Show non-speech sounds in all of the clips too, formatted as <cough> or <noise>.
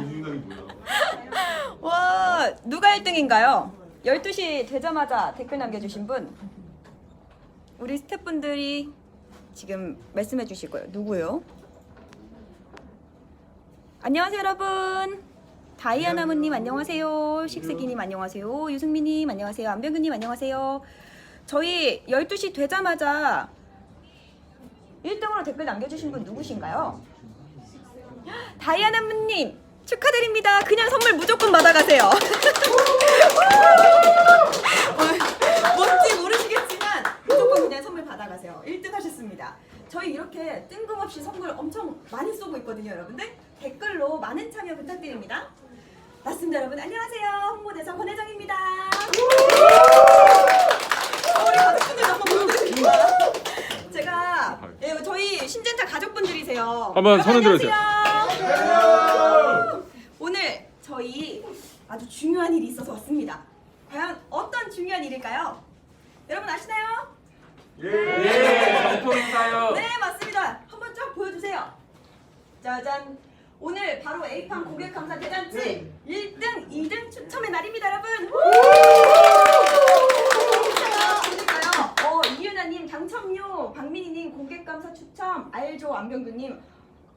뭐야? <laughs> 와 누가 1등인가요? 12시 되자마자 댓글 남겨주신 분. 우리 스태프분들이 지금 말씀해 주실 거예요. 누구요? 안녕하세요 여러분. 다이아나무님 안녕하세요. 식세기님 안녕하세요. 유승민님 안녕하세요. 안병규님 안녕하세요. 저희 12시 되자마자 1등으로 댓글 남겨주신 분 누구신가요? <gasps> 다이아나무님 축하드립니다. 그냥 선물 무조건 받아가세요. <laughs> 뭔지 모르시겠지만 무조건 그냥 선물 받아가세요. 1등 하셨습니다. 저희 이렇게 뜬금없이 선물 엄청 많이 쏘고 있거든요, 여러분들. 댓글로 많은 참여 부탁드립니다. 맞습니다, 여러분. 안녕하세요. 홍보대사 권혜정입니다. 어, 우리 가족분들 한번 보여드릴게요. 제가 예, 저희 신젠자 가족분들이세요. 한번 손 흔들어주세요. 안녕하세요. 오늘 저희 아주 중요한 일이 있어서 왔습니다. 과연 어떤 중요한 일일까요? 여러분 아시나요? 예, 정통 행사요. 네 맞습니다. 한번 쫙 보여주세요. 짜잔. 오늘 바로 에이판 고객 감사 대잔치 1등, 2등 추첨의 날입니다, 여러분. 어, 이윤아님 당첨료, 박민희님 고객 감사 추첨, 알조 안병규님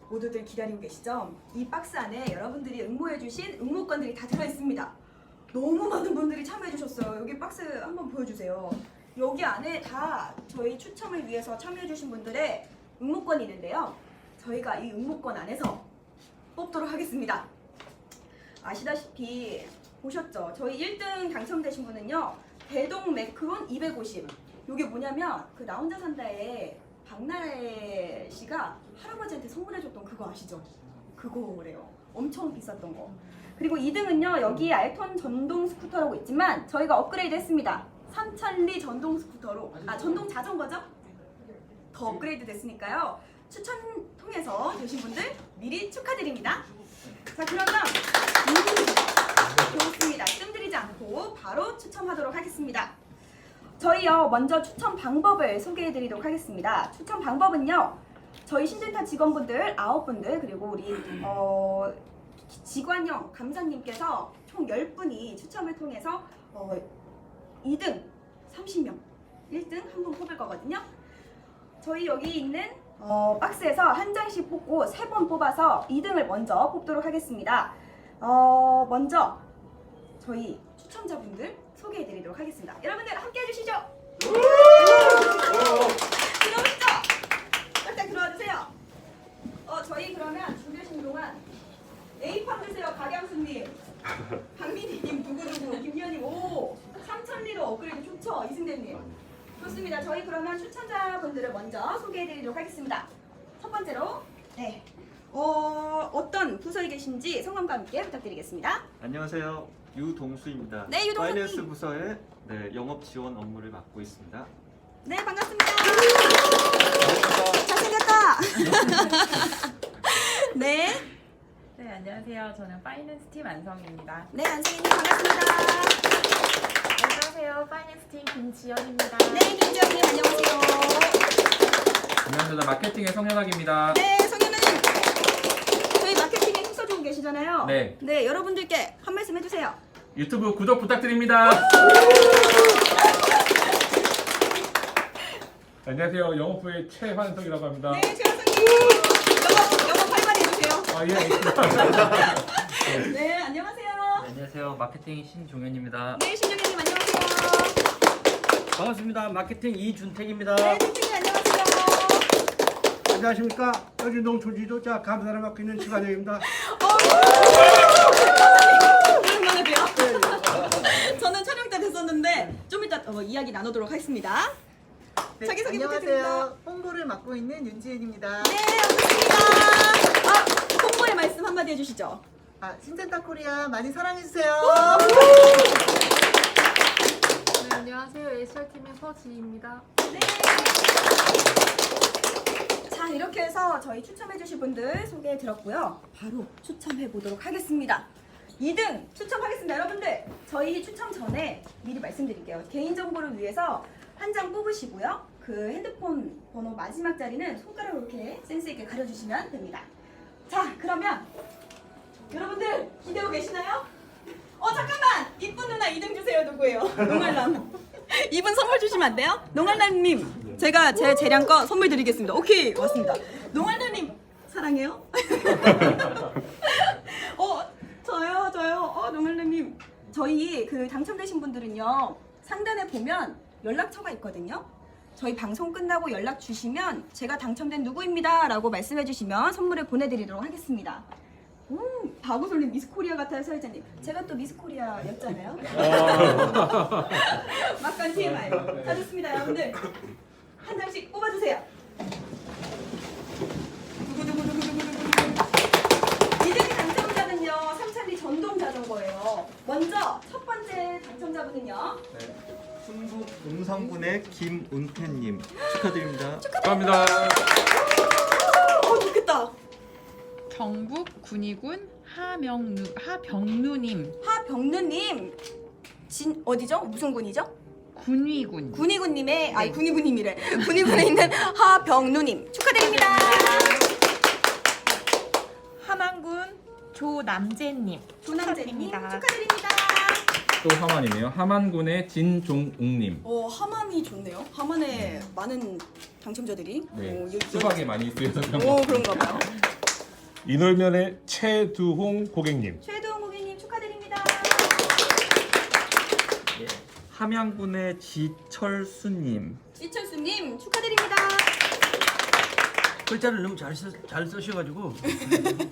모두들 기다리고 계시죠? 이 박스 안에 여러분들이 응모해주신 응모권들이 다 들어있습니다. 너무 많은 분들이 참여해주셨어요. 여기 박스 한번 보여주세요. 여기 안에 다 저희 추첨을 위해서 참여해주신 분들의 응모권이 있는데요. 저희가 이 응모권 안에서 뽑도록 하겠습니다. 아시다시피 보셨죠? 저희 1등 당첨되신 분은요. 대동 매크론 250. 이게 뭐냐면 그 나 혼자 산다에 박나래 씨가 할아버지한테 선물해줬던 그거 아시죠? 그거래요. 엄청 비쌌던 거. 그리고 2등은요. 여기 알톤 전동 스쿠터라고 있지만 저희가 업그레이드 했습니다. 삼천리 전동 스쿠터로 아 전동 자전거죠? 더 업그레이드 됐으니까요. 추천 통해서 되신 분들 미리 축하드립니다. 자 그러면 음, 좋습니다. 뜸들이지 않고 바로 추첨하도록 하겠습니다. 저희요 먼저 추첨 방법을 소개해드리도록 하겠습니다. 추첨 방법은요 저희 신젠타 직원분들 9분들 그리고 우리 어, 지관영 감사님께서 총 10분이 추첨을 통해서 어, 2등 30명 1등 한 분 뽑을 거거든요. 저희 여기 있는 어, 박스에서 한 장씩 뽑고 세 번 뽑아서 2등을 먼저 뽑도록 하겠습니다. 어, 먼저 저희 추첨자분들 소개해 드리도록 하겠습니다. 여러분들 함께 해주시죠. 들어오시죠. 일단 들어와 주세요. 어, 저희 그러면 준비하신 동안 A판 드세요, 박양수님. 박민희님, 누구누구, 김연님, 오, 삼천리로 업그레이드 좋죠, 이승대님. 좋습니다. 저희 그러면 추천자분들을 먼저 소개해드리도록 하겠습니다. 첫 번째로, 네, 어, 어떤 부서에 계신지 성함과 함께 부탁드리겠습니다. 안녕하세요. 유동수입니다. 네, 유동수님. 파이낸스 부서의 네, 영업 지원 업무를 맡고 있습니다. 네, 반갑습니다. 잘생겼다. <laughs> 네, 네, 안녕하세요. 저는 파이낸스 팀 안성입니다. 네, 안승희님 반갑습니다. 안녕하세요. 파이낸스 팀 김지연입니다. 네, 김지영님 안녕하세요. 안녕하세요. 마케팅의 성현학입니다. 네, 성현우님. 저희 마케팅에 힘써주고 계시잖아요. 네. 네, 여러분들께 한 말씀 해주세요. 유튜브 구독 부탁드립니다. <laughs> 안녕하세요. 영업부의 최환석이라고 합니다. 네, 최현성님. 영어, 영어 활발히 해주세요. 아, 예. <laughs> 네, 안녕하세요. 안녕하세요. 마케팅 신종현입니다. 네, 신정현님 안녕하세요. 반갑습니다. 마케팅 이준택입니다. 네, 팀장님 안녕하세요. 안녕하십니까. 여기 농촌지도자 감사를 맡고 있는 시관영입니다. 오랜만에 봬요. 저는 촬영 때 뵀었는데 좀 이따 어, 이야기 나누도록 하겠습니다. 네, 자기소개 부탁드립니다. 안녕하세요. 홍보를 맡고 있는 윤지은입니다. 네, 반갑습니다. 아, 홍보의 말씀 한마디 해주시죠. 아, 신젠타 코리아 많이 사랑해주세요. 네, 안녕하세요. HR팀의 서지입니다. 네. 자, 이렇게 해서 저희 추첨해주신 분들 소개해 드렸고요. 바로 추첨해 보도록 하겠습니다. 2등 추첨하겠습니다. 여러분들, 저희 추첨 전에 미리 말씀드릴게요. 개인정보를 위해서 한 장 뽑으시고요. 그 핸드폰 번호 마지막 자리는 손가락으로 이렇게 센스있게 가려주시면 됩니다. 자, 그러면 여러분들 계시나요? 어 잠깐만 이쁜 누나 2등 주세요 누구예요? 농알남 이분 선물 주시면 안 돼요? 농알남님 제가 제 재량껏 선물 드리겠습니다 오케이 왔습니다 농알남님 사랑해요 <laughs> 어 저요 저요 어 농알남님 저희 그 당첨되신 분들은요 상단에 보면 연락처가 있거든요 저희 방송 끝나고 연락 주시면 제가 당첨된 누구입니다 라고 말씀해 주시면 선물을 보내드리도록 하겠습니다 음, 박우솔님 미스코리아 같아요, 사회자님. 제가 또 미스코리아였잖아요. <laughs> 막간 TMI. 자, 좋습니다, 여러분들. 한 장씩 뽑아주세요. 2등 당첨자는요, 삼천리 전동 자전거예요. 먼저 첫 번째 당첨자분은요. 충북 음성군의 김운태님 축하드립니다. 축하합니다. 어, 좋겠다. 경북 군위군 하명누 하병누님 하병누님. 진, 어디죠? 무슨 군이죠? 군위군 군이군님의 아니 군이군님이래 군이군에 있는 하병누님 축하드립니다. 함안군 조남재님 조남재님 축하드립니다. 축하드립니다. 또 하만이네요. 하만군의 진종웅님. 어 하만이 좋네요. 하만에 많은 당첨자들이 네. 오, 여- 수박에 많이 쓰여서 그런 것오 같아요. 그런가 봐요. <laughs> 이놀면의 최두홍 고객님. 최도훈 고객님 축하드립니다. 함양군의 지철수님. 이철수님 축하드립니다. 글자를 너무 잘, 쓰, 잘 쓰셔가지고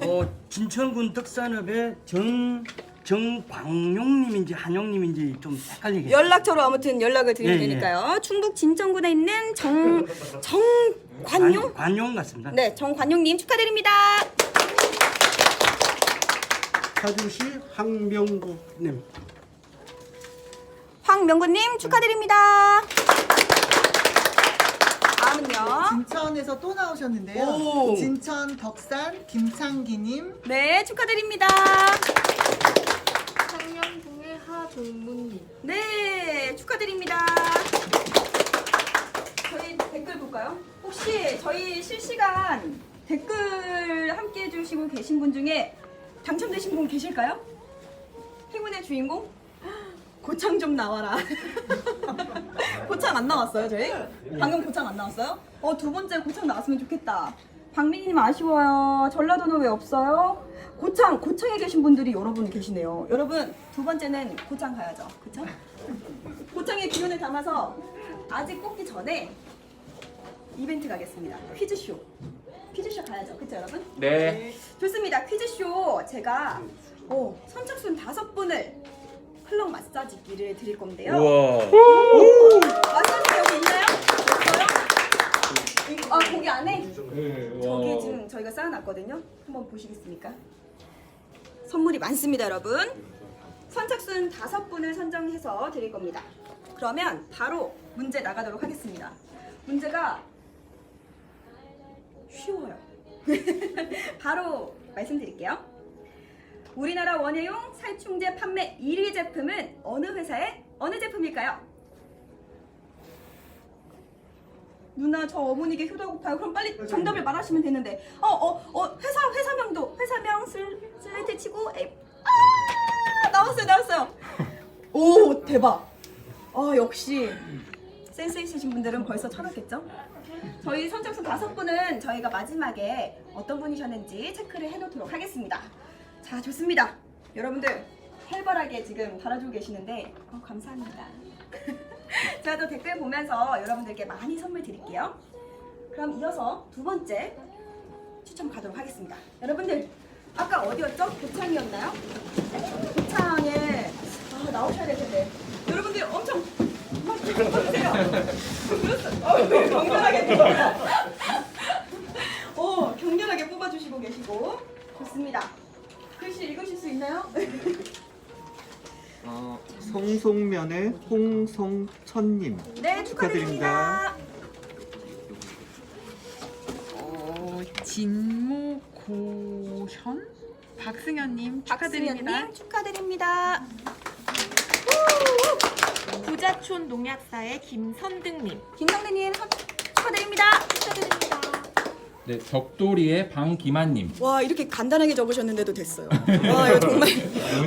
어, 진천군 덕산읍의 정 정광용님인지 한용님인지 좀 헷갈리게. 연락처로 아무튼 연락을 드리면 예, 예. 되니까요. 충북 진천군에 있는 정 정관용 관, 관용 같습니다. 네 정관용님 축하드립니다. 파주시 황명국님. 황명구님 축하드립니다. 다음은요. 진천에서 또 나오셨는데요. 오. 진천 덕산 김창기님, 네 축하드립니다. 상명궁의 하종문님 네, 축하드립니다. 저희 댓글 볼까요? 혹시 저희 실시간 댓글 함께 해주시고 계신 분 중에 당첨되신 분 계실까요? 행운의 주인공? 고창 좀 나와라. <laughs> 고창 안 나왔어요, 저희? 방금 고창 안 나왔어요? 어, 두 번째 고창 나왔으면 좋겠다. 박민희님 아쉬워요. 전라도는 왜 없어요? 고창, 고창에 계신 분들이 여러분 계시네요. 여러분, 두 번째는 고창 가야죠. 그쵸? <laughs> 고창의 기운을 담아서 아직 뽑기 전에 이벤트 가겠습니다. 퀴즈쇼. 퀴즈쇼 가야죠. 그쵸, 여러분? 네. 좋습니다. 퀴즈쇼 제가 어, 선착순 다섯 분을 클럽 마사지기를 드릴 건데요. 우와. 마사지 여기 있나요? 없어요? 이거- 아 거기 안에 네, 저기 지금 저희가 쌓아놨거든요. 한번 보시겠습니까? 선물이 많습니다, 여러분. 선착순 다섯 분을 선정해서 드릴 겁니다. 그러면 바로 문제 나가도록 하겠습니다. 문제가 쉬워요. <laughs> 바로 말씀드릴게요. 우리나라 원예용 살충제 판매 1위 제품은 어느 회사의 어느 제품일까요? 누나 저 어머니께 효도 고파요. 그럼 빨리 정답을 말하시면 되는데. 어 어 어 회사 회사명도 회사명 슬 슬레이트 치고 에, 아 나왔어요 나왔어요. <laughs> 오 대박. 아 역시 센스 있으신 분들은 벌써 찾았겠죠? 저희 선착순 다섯 분은 저희가 마지막에 어떤 분이셨는지 체크를 해놓도록 하겠습니다. 자 좋습니다. 여러분들 활발하게 지금 달아주고 계시는데 어, 감사합니다. <laughs> 제가 또 댓글 보면서 여러분들께 많이 선물 드릴게요. 그럼 이어서 두 번째 추첨 가도록 하겠습니다. 여러분들 아까 어디였죠? 고창이었나요? 고창에 아, 나오셔야 될 텐데 여러분들 엄청 막. 그렇죠? 어, 격렬하게 <laughs> 어, 격렬하게 뽑아주시고 계시고 좋습니다. 글씨 읽으실 수 있나요? 어, 송송면의 홍성천님 네 축하드립니다. 축하드립니다. 어, 진모고션 박승현님 축하드립니다. 박승현님 축하드립니다. 부자촌 농약사의 김선등님 김성래님 선- 축하드립니다. 축하드립니다. 네, 덕돌이의 방기만님. 와 이렇게 간단하게 적으셨는데도 됐어요. <laughs> 와 이거 정말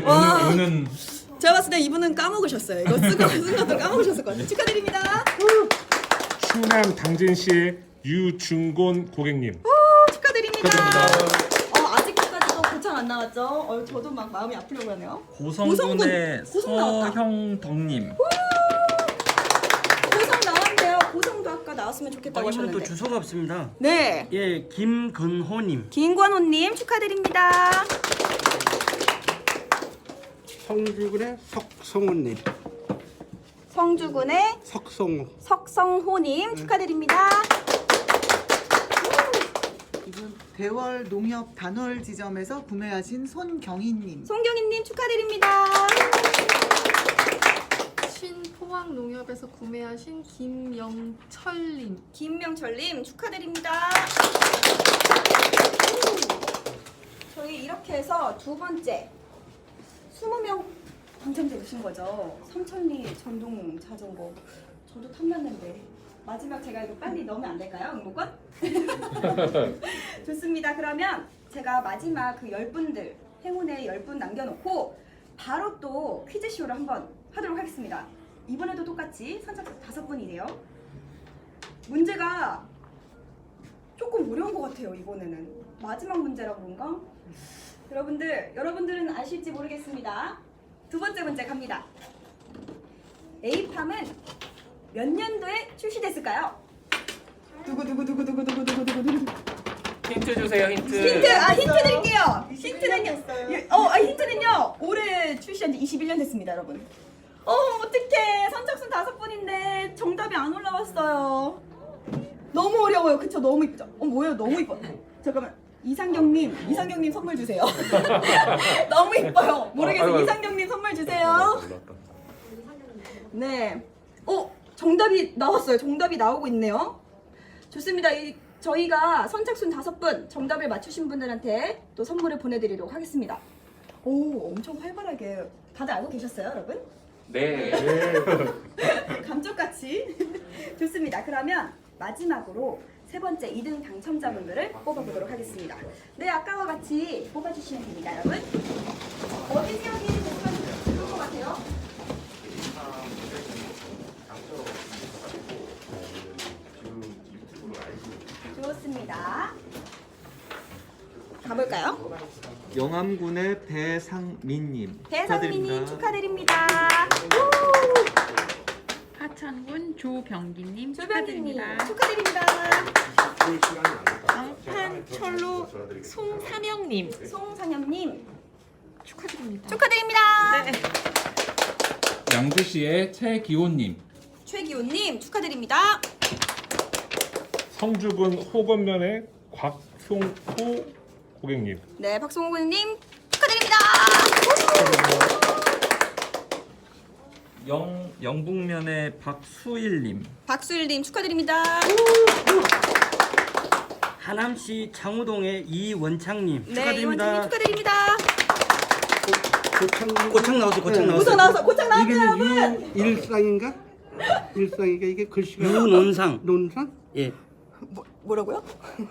와. 은은 제가 봤을 때 이분은 까먹으셨어요. 이거 쓰고 <laughs> 쓴 것도 까먹으셨을 것 같아요. 축하드립니다. 충남 당진시의 유중곤 고객님. 축하드립니다. 축하드립니다. 어, 아직까지도 고창 안 나왔죠? 어, 저도 막 마음이 아프려고 하네요. 고성군의 고성 나왔다. 서형덕님 고성 나왔는데요. 고성도 아까 나왔으면 좋겠다고 어, 이분은 또 하셨는데. 주소가 없습니다. 네. 예, 김건호님. 김관호님 축하드립니다. 성주군의 석성호님. 성주군의 석성호. 석성호님 축하드립니다. 이분 대월 농협 단월 지점에서 구매하신 손경희님. 송경희님 축하드립니다. 신포항 농협에서 구매하신 김영철님. 김명철님 축하드립니다. 저희 이렇게 해서 두 번째 20명 당첨되신 거죠. 삼천리 전동 자전거. 저도 탐났는데 마지막 제가 이거 빨리 넣으면 안 될까요? 응모권? <laughs> 좋습니다. 그러면 제가 마지막 그열 분들 행운의 열분 남겨놓고 바로 또 퀴즈쇼를 한번 하도록 하겠습니다. 이번에도 똑같이 선착순 다섯 분이네요. 문제가 조금 어려운 것 같아요 이번에는 마지막 문제라 그런가? 여러분들 여러분들은 아실지 모르겠습니다. 두 번째 문제 갑니다. 에이팜은 몇 년도에 출시됐을까요? 누구 누구 누구 누구 누구 누구 누구 누구 힌트 주세요, 힌트. 힌트 아 힌트 드릴게요. 힌트는요. 예, 어 아, 힌트는요. 올해 출시한 지 21년 됐습니다, 여러분. 어 어떡해 선착순 다섯 분인데 정답이 안 올라왔어요. 너무 어려워요, 그쵸? 너무 이쁘죠? 어 뭐예요, 너무 이뻐. 잠깐만. 이상경님, 이상경님 선물 주세요. <laughs> 너무 이뻐요. 모르겠어 요. 이상경님 선물 주세요. 네. 어, 정답이 나왔어요. 정답이 나오고 있네요. 좋습니다. 이, 저희가 선착순 다섯 분 정답을 맞추신 분들한테 또 선물을 보내드리도록 하겠습니다. 오, 엄청 활발하게 다들 알고 계셨어요, 여러분? 네. 감쪽같이 <laughs> 좋습니다. 그러면 마지막으로 세 번째 2등 당첨자분들을 뽑아보도록 하겠습니다. 네, 아까와 같이 뽑아주시면 됩니다, 여러분. 어디 지역이 좋을 것 같아요? 좋습니다. 가볼까요? 영암군의 배상민님 대상민님 축하드립니다. 하천군 조병기님 조병기님 축하드립니다. 축하드립니다. 방판철로 송삼영님. 송상엽님 축하드립니다. 축하드립니다. 네. 양주시의 최기호님. 최기호님 축하드립니다. 성주군 호건면의 곽송호 고객님. 네, 박송호군님 축하드립니다. 영 영북면의 박수일님 박수일님 축하드립니다. 하남시 창우동의 이원창님 네, 축하드립니다. 축하드립니다. 고창 고창 나왔어, 고창 나왔어. 고성 나와서 고창 이게 여러분. 유 일상인가? 일상이가 이게 글씨가 유논상. 논상? 예, 뭐, 뭐라고요?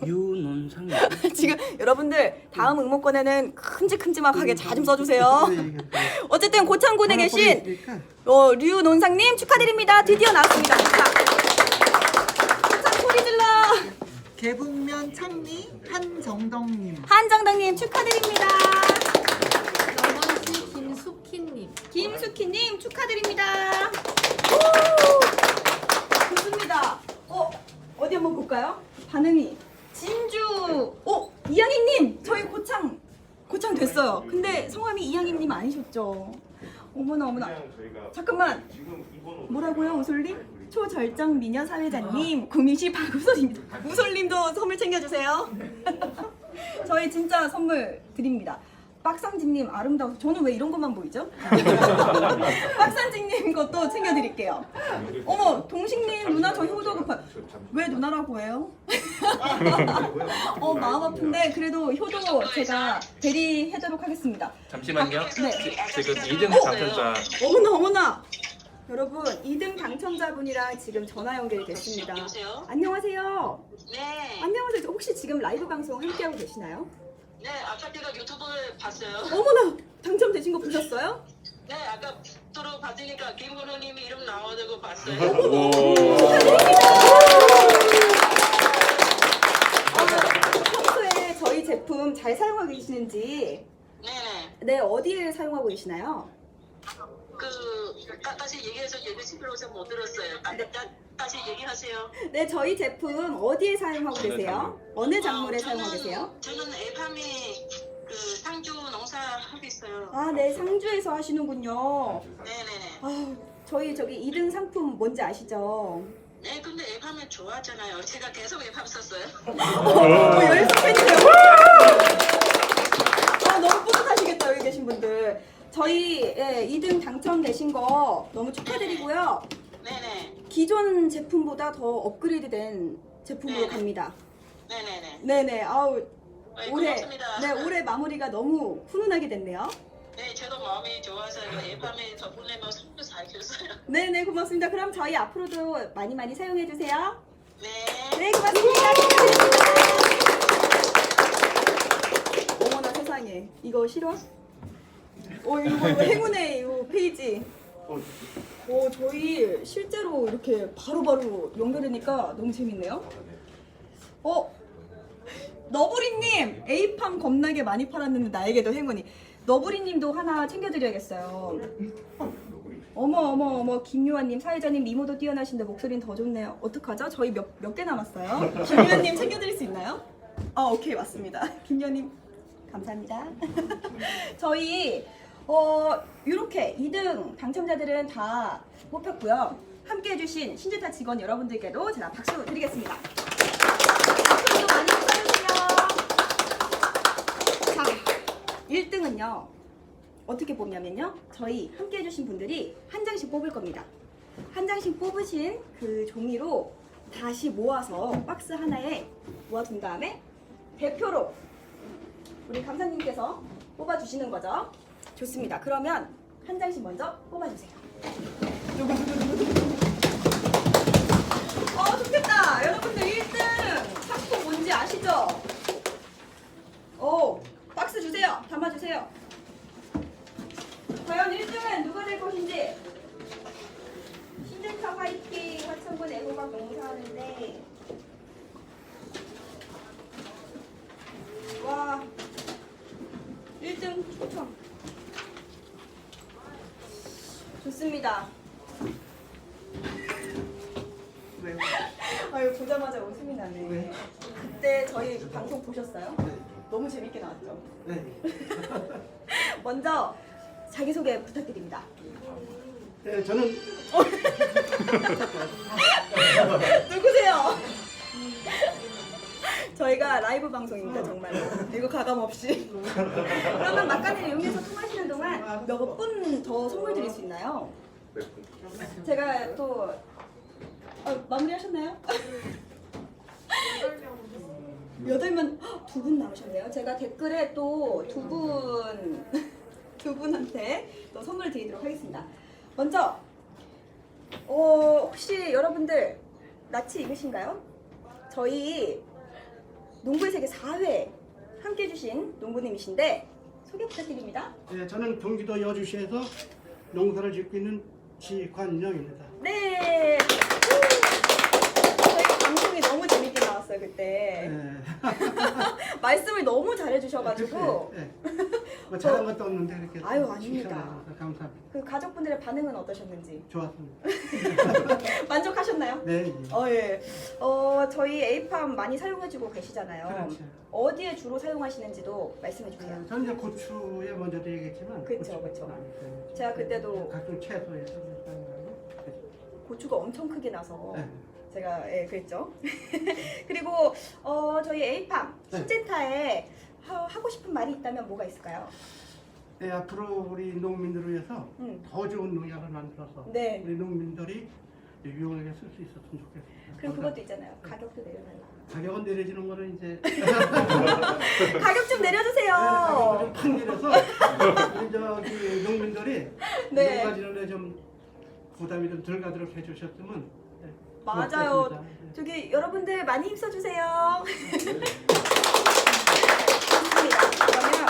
유논상. <laughs> 지금 여러분들 다음 응모권에는 큼직큼직하게 자좀 써주세요. <laughs> 어쨌든 고창군에 계신 어, 류논상님 축하드립니다. 드디어 나왔습니다. 고창. 고창 소리 질러. 개북면 창리 한정덕님. 한정당님 축하드립니다. 남원시 김숙희님. 축하드립니다. 오! 좋습니다. 어 어디 한번 볼까요? 반응이 진주. 어 이양희님 저희 고창 고창 됐어요. 근데 성함이 이양희님 아니셨죠? 어머나 어머나. 잠깐만. 뭐라고요 우솔님? 초절정 미녀 사회자님 구미시 박우솔입니다. 우솔님도 선물 챙겨주세요. <laughs> 저희 진짜 선물 드립니다. 빡상진님 아름다워서 저는 왜 이런 것만 보이죠? <laughs> 빡상진님 것도 챙겨드릴게요. 어머 동식님 누나 저 효도 급한 왜 누나라고 해요? 어 마음 아픈데 그래도 효도 제가 대리해도록 하겠습니다. 잠시만요. 네. 지금 2등 당첨자 어머나 어머나 여러분 2등 당첨자분이랑 지금 전화 연결이 됐습니다. 여보세요? 안녕하세요. 네. 안녕하세요. 혹시 지금 라이브 방송 함께하고 계시나요? 네, 아까 제가 유튜브를 봤어요. <laughs> 어머나 당첨되신 거 보셨어요? 네, 아까 들어 봤으니까 김근호님이 이름 나와가지고 봤어요. 평소에 저희 제품 잘 사용하고 계시는지 네네. 네 어디에 사용하고 계시나요? 그 다, 다시 얘기해서 얘기 시끄러워서 못 들었어요. 다, 다, 다시 얘기하세요. 네 저희 제품 어디에 사용하고 계세요? 어느 작물에 어, 사용하고 저는- 계세요? 저는 에팜이 그 상주 농사 하고 있어요. 아 네 상주에서 하시는군요. 네네네. 아 저희 저기 2등 상품 뭔지 아시죠? 네, 근데 에팜은 좋아하잖아요. 제가 계속 에팜 썼어요. 어, 열성 팬이세요. 아, 너무 뿌듯하시겠다, 여기 계신 분들. 저희 예, 2등 당첨되신 거 너무 축하드리고요. 기존 제품보다 더 업그레이드 된 제품으로 네. 갑니다. 네네네. 네네, 아우, 네, 올해, 고맙습니다. 네, 올해 마무리가 너무 훈훈하게 됐네요. 네, 저도 마음이 좋아서 에팜에 덕분에 뭐 손도 잘 켰어요. 네네, 고맙습니다. 그럼 저희 앞으로도 많이 많이 사용해 주세요. 네. 네, 고맙습니다. 어머나 세상에. 이거 싫어? 어, 이거 행운의 이 페이지. 어, 저희 실제로 이렇게 바로바로 연결되니까 너무 재밌네요. 어, 너브리님! 에이팜 겁나게 많이 팔았는데 나에게도 행운이. 너브리님도 하나 챙겨드려야겠어요. 어머 어머 어머 김유아님 사회자님 미모도 뛰어나신데 목소리는 더 좋네요. 어떡하죠? 저희 몇 몇 개 남았어요. 김유아님 챙겨드릴 수 있나요? 아 오케이 맞습니다. <laughs> 김유아님 감사합니다. <laughs> 저희 어 이렇게 2등 당첨자들은 다 뽑혔고요. 함께 해주신 신재타 직원 여러분들께도 제가 박수 드리겠습니다. 박수도 많이 쳐주세요. 자 1등은요. 어떻게 뽑냐면요. 저희 함께 해주신 분들이 한 장씩 뽑을 겁니다. 한 장씩 뽑으신 그 종이로 다시 모아서 박스 하나에 모아둔 다음에 대표로 우리 감사님께서 뽑아주시는 거죠. 좋습니다. 그러면 한 장씩 먼저 뽑아주세요. 어, 좋겠다. 여러분들 1등 상품 뭔지 아시죠? 오, 박스 주세요. 담아주세요. 과연 1등은 누가 될 것인지 신재타 화이팅 화천군 애호박 농사하는데 와 1등 추첨 좋습니다 왜? 아유 보자마자 웃음이 나네 왜? 그때 저희 방송 보셨어요? 너무 재밌게 나왔죠? 네. <laughs> 먼저 자기소개 부탁드립니다 네, 저는 <laughs> 누구세요? <laughs> 저희가 라이브 방송입니다 정말로 이거 가감 없이 그러면 막간을 이용해서 통화하시는 동안 몇 분 더 선물 드릴 수 있나요? 제가 또 어, 마무리하셨나요? 여덟 명 두 분 남으셨네요. 제가 댓글에 또 두 분 <laughs> 두 분한테 또 선물 드리도록 하겠습니다. 먼저 어, 혹시 여러분들 낯이 익으신가요? 저희 농구의 세계 4회 함께 해주신 농부님이신데 소개 부탁드립니다. 네, 저는 경기도 여주시에서 농사를 짓고 있는 지관영입니다. 네. 저희 방송이 너무 나왔어요 그때. 네. <laughs> 말씀을 너무 잘해주셔가지고 네. 뭐 잘한 것도 없는데 이렇게 아유, 아닙니다. 칭찬해주셔서 감사합니다. 그 가족분들의 반응은 어떠셨는지 좋았습니다. <laughs> 만족하셨나요? 네. 예. 어 예. 어 저희 에이팜 많이 사용해주고 계시잖아요. 그렇죠. 어디에 주로 사용하시는지도 말씀해주세요. 네, 저는 이제 고추에 먼저 얘기했지만 그쵸, 고추 그쵸. 제가 그때도 각종 채소에서 사용하고 고추가 엄청 크게 나서 네. 제가 예 그랬죠. <laughs> 그리고 어 저희 에이팜 네. 신젠타에 하, 하고 싶은 말이 있다면 뭐가 있을까요? 네, 앞으로 우리 농민들을 위해서 음. 더 좋은 농약을 만들어서 네. 우리 농민들이 유용하게 쓸 수 있었으면 좋겠습니다. 그리고 그것도 있잖아요. 가격도 내려달라. 가격은 내려지는 거는 이제 <laughs> <laughs> 가격 좀 네, 내려주세요. 가격을 좀팍 내려서 우리 저기 농민들이 네. 농가지를 좀 부담이 좀 덜 가도록 해주셨으면 네, 맞아요. 고맙겠습니다. 네. 저기 여러분들 많이 힘써 주세요. 좋습니다. 그러면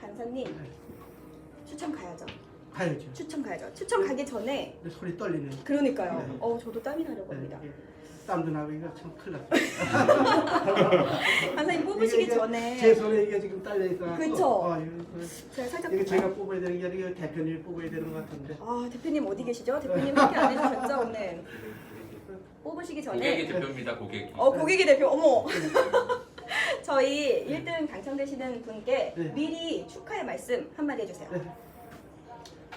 반사님 네. 추천 가야죠. 가야죠. 추천 가야죠. 추천 가기 전에 근데 소리 떨리네. 그러니까요. 네. 어 저도 땀이 나려고 합니다. 네, 예. 땀도 나기가 참 큰일 났다. <laughs> 반사님 뽑으시기 이게 전에 제 손에 이게 지금 딸려 있어. 그쵸? 어, 이거, 제가 살짝 이거 볼까요? 제가 뽑아야 되는 게 아니라 대표님이 뽑아야 되는 것 같은데. 아 대표님 어디 계시죠? 대표님 함께 안 해주셨죠 오늘? 뽑으시기 전에 고객이 대표입니다. 고객이. 어 고객이 대표 어머 <laughs> 저희 1등 당첨되시는 분께 네. 미리 축하의 말씀 한마디 해주세요. 네.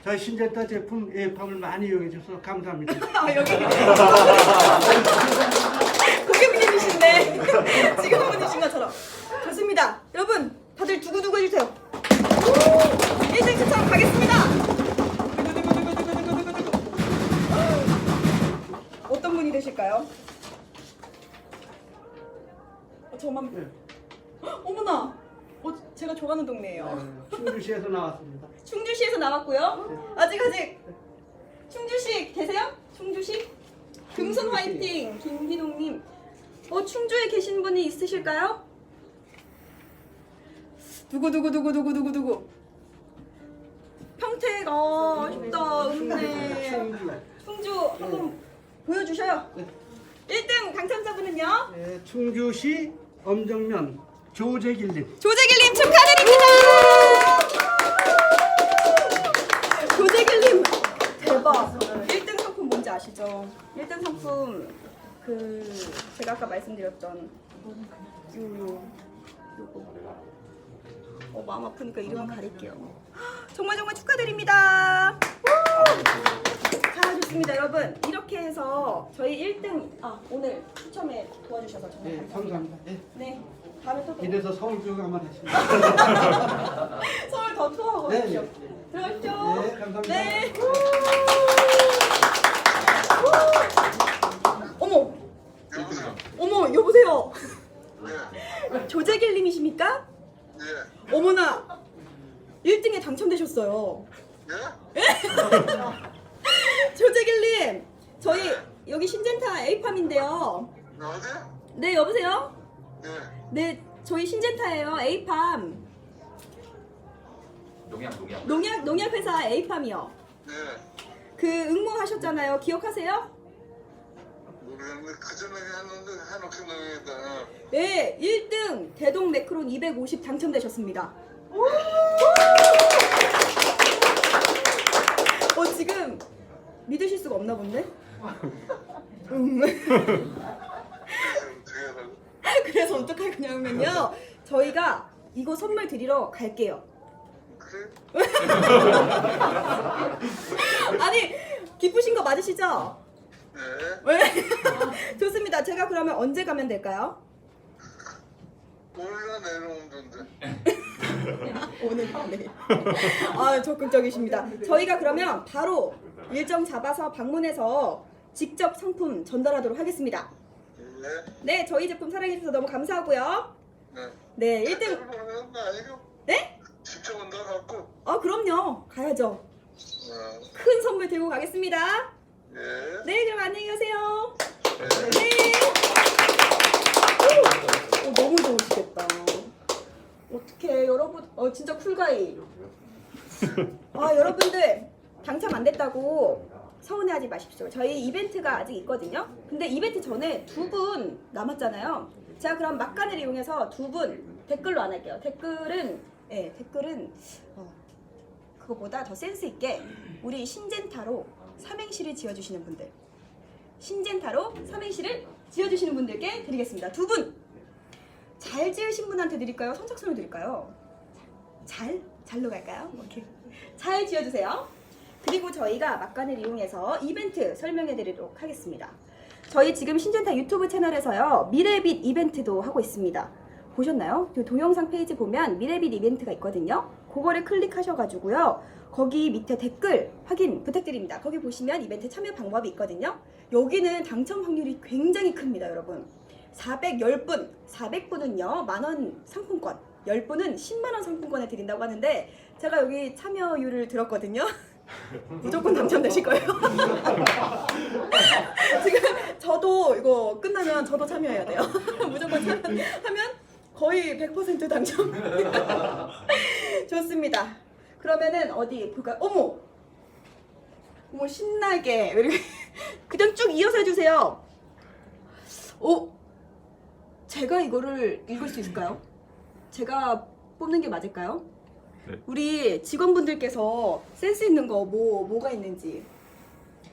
저희 신젠타 제품 에이팜을 많이 이용해 주셔서 감사합니다. <laughs> 아 여기 <laughs> 고객님이신데 <laughs> 지금 분이신 것처럼 좋습니다. 여러분 다들 두구두구 해주세요. 1등 추천 가겠습니다. 어떤 분이 되실까요? 어, 저만 네. 헉, 어머나 어, 제가 좋아하는 동네예요. 네, 충주시에서 나왔습니다. <laughs> 충주시에서 나왔고요. 아직 아직 충주시 계세요? 충주시? 금손 화이팅 김희동님. 어 충주에 계신 분이 있으실까요? 누구 누구 누구 누구 누구 누구? 평택 어 쉽다 음네 충주. 충주 한번 보여주셔요. 네. 1등 당첨자분은요? 네, 충주시 엄정면 조재길님. 조재길님 축하드립니다. 조재길님 대박. 1등 상품 뭔지 아시죠? 1등 상품 그 제가 아까 말씀드렸던 요요 요거. 어 마음 아프니까 이름은 가릴게요. 정말 정말 축하드립니다. 자 좋습니다 여러분 이렇게 해서 저희 1등 아 오늘 추첨에 도와주셔서 정말 네, 감사합니다. 감사합니다. 네. 네 다음에 또. 이래서 서울 교육 한번 하십니다. <laughs> 서울 더 투어하고 네, 가십시오. 네. 들어가십시오. 네, 감사합니다. 네. 어머, 여보세요. 어머, 여보세요. 네. 조재길님이십니까? 예. 어머나, 1등에 당첨되셨어요. 예? 조재길님, 저희 여기 신젠타 에이팜인데요. 어디? 네, 여보세요? 예. 네, 저희 신젠타예요. 에이팜. 농약 농약. 농약, 농약회사 에이팜이요. 예. 그 응모하셨잖아요. 기억하세요? 모르겠는데 그 전에 했는데 해놓긴 너무했다. 네, 1등 대동 매크론 250 당첨되셨습니다. 어 지금 믿으실 수가 없나 본데? 음. <laughs> 그래서 어떡할 거냐면요. 저희가 이거 선물 드리러 갈게요. 그래? <laughs> 아니 기쁘신 거 맞으시죠? 네. 왜? <laughs> 좋습니다. 제가 그러면 언제 가면 될까요? 오늘나 내려오던데. <laughs> 오늘 네. 아 적극적이십니다. 저희가 그러면 바로 일정 잡아서 방문해서 직접 상품 전달하도록 하겠습니다. 네. 네, 저희 제품 사랑해 주셔서 너무 감사하고요. 네. 네, 1등. 보는 거 아니고? 네? 직접 온다 갖고. 어, 그럼요. 가야죠. 어. 큰 선물 들고 가겠습니다. 예. 네, 그럼 안녕히 가세요. 네. 네. 오, 어, 너무 좋으시겠다. 어떡해, 여러분. 어, 진짜 쿨가이. <laughs> 아, 여러분들 당첨 안 됐다고 서운해하지 마십시오. 저희 이벤트가 아직 있거든요. 근데 이벤트 전에 두 분 남았잖아요. 제가 그럼 막간을 이용해서 두 분 댓글로 안 할게요. 댓글은 예, 댓글은 어, 그거보다 더 센스 있게 우리 신젠타로 삼행시를 지어주시는 분들, 신젠타로 삼행시를 지어주시는 분들께 드리겠습니다. 두 분. 잘 지으신 분한테 드릴까요? 선착순을 드릴까요? 잘? 잘로 갈까요? 오케이. 잘 지어주세요. 그리고 저희가 막간을 이용해서 이벤트 설명해 드리도록 하겠습니다. 저희 지금 신젠타 유튜브 채널에서요, 미래빛 이벤트도 하고 있습니다. 보셨나요? 그 동영상 페이지 보면 미래빛 이벤트가 있거든요. 그거를 클릭하셔가지고요. 거기 밑에 댓글 확인 부탁드립니다. 거기 보시면 이벤트 참여 방법이 있거든요. 여기는 당첨 확률이 굉장히 큽니다, 여러분. 410분, 400분은요, 만원 상품권, 10분은 10만원 상품권을 드린다고 하는데, 제가 여기 참여율을 들었거든요. <laughs> 무조건 당첨되실 거예요. <laughs> 지금 저도 이거 끝나면 저도 참여해야 돼요. <laughs> 무조건 참여하면 거의 100% 당첨. <laughs> 좋습니다. 그러면은 어디 볼까요? 어머, 어머 신나게 이렇게 <laughs> 그냥 쭉 이어서 해주세요. 오, 제가 이거를 읽을 수 있을까요? 제가 뽑는 게 맞을까요? 네. 우리 직원분들께서 센스 있는 거 뭐 뭐가 있는지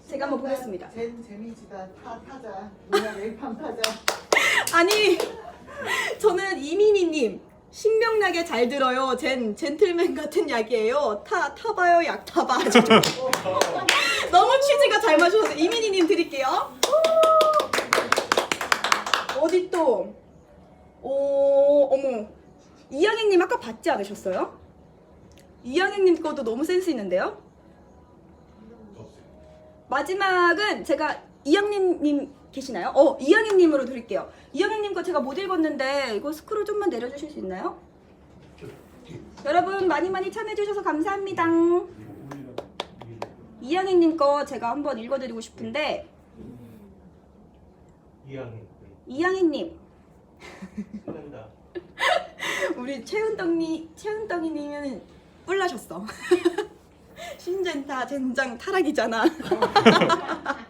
제가 한번 보겠습니다. 젠 재미지다 타 타자 뭐야 웨이팜 타자 <laughs> 아니 저는 이민희님 신명나게 잘 들어요. 젠 젠틀맨 같은 약이에요. 타 타봐요 약 타봐. 아주 좋- <laughs> 너무 취지가 잘 맞으셔서 이민희님 드릴게요. 어디 또? 오 어머 이양행님 아까 받지 않으셨어요? 이양행님 것도 너무 센스 있는데요? 마지막은 제가 이양님님 계시나요? 어 이양행님으로 드릴게요. 이양행님 거 제가 못 읽었는데 이거 스크롤 좀만 내려주실 수 있나요? 여러분 많이 많이 참여해주셔서 감사합니다. 이양행님 거 제가 한번 읽어드리고 싶은데 이양이 끝난다. 우리 최은덕님 최은덕이님은 뿔나셨어. <laughs> 신젠타 젠장 타락이잖아. <laughs>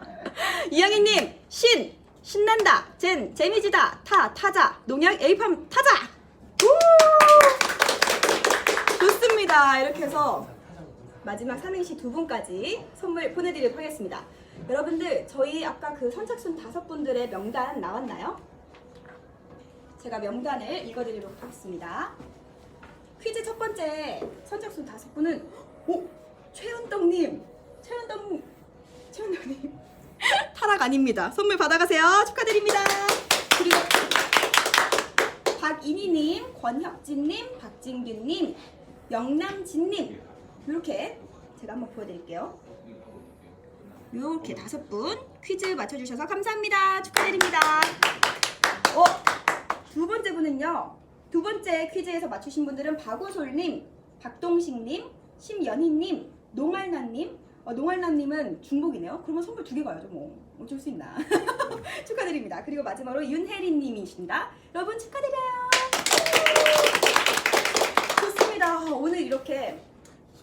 이양희님 신 신난다 젠 재미지다 타 타자 농약 에이팜 타자. 우! 좋습니다. 이렇게 해서 마지막 삼행시 두 분까지 선물 보내드리도록 하겠습니다. 여러분들 저희 아까 그 선착순 다섯 분들의 명단 나왔나요? 제가 명단을 읽어드리도록 하겠습니다. 퀴즈 첫 번째 선착순 다섯 분은 오 최은덕님, 최은덕, 최은덕님 <laughs> 타락 아닙니다. 선물 받아가세요. 축하드립니다. 그리고 박인희님, 권혁진님, 박진규님, 영남진님 이렇게 제가 한번 보여드릴게요. 이렇게 다섯 분 퀴즈 맞춰주셔서 감사합니다. 축하드립니다. 어, 두 번째 분은요. 두 번째 퀴즈에서 맞추신 분들은 박우솔님, 박동식님, 심연희님, 농알나님. 어, 농알나님은 중복이네요. 그러면 선물 두 개 가야죠, 뭐. 어쩔 수 있나. <laughs> 축하드립니다. 그리고 마지막으로 윤혜린님이십니다. 여러분 축하드려요. 좋습니다. 오늘 이렇게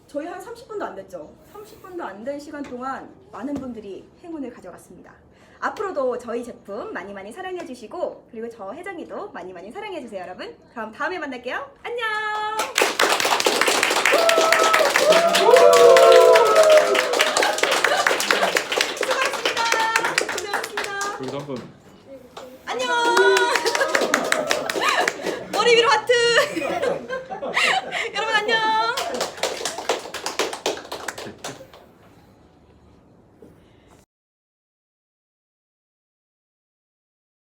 저희 한 30분도 안 됐죠. 30분도 안 된 시간 동안 많은 분들이 행운을 가져갔습니다. 앞으로도 저희 제품 많이 많이 사랑해 주시고 그리고 저 혜정이도 많이 많이 사랑해 주세요, 여러분. 그럼 다음에 만날게요. 안녕. 여기도 한번 안녕. <laughs> 머리 위로 하트. <laughs> 여러분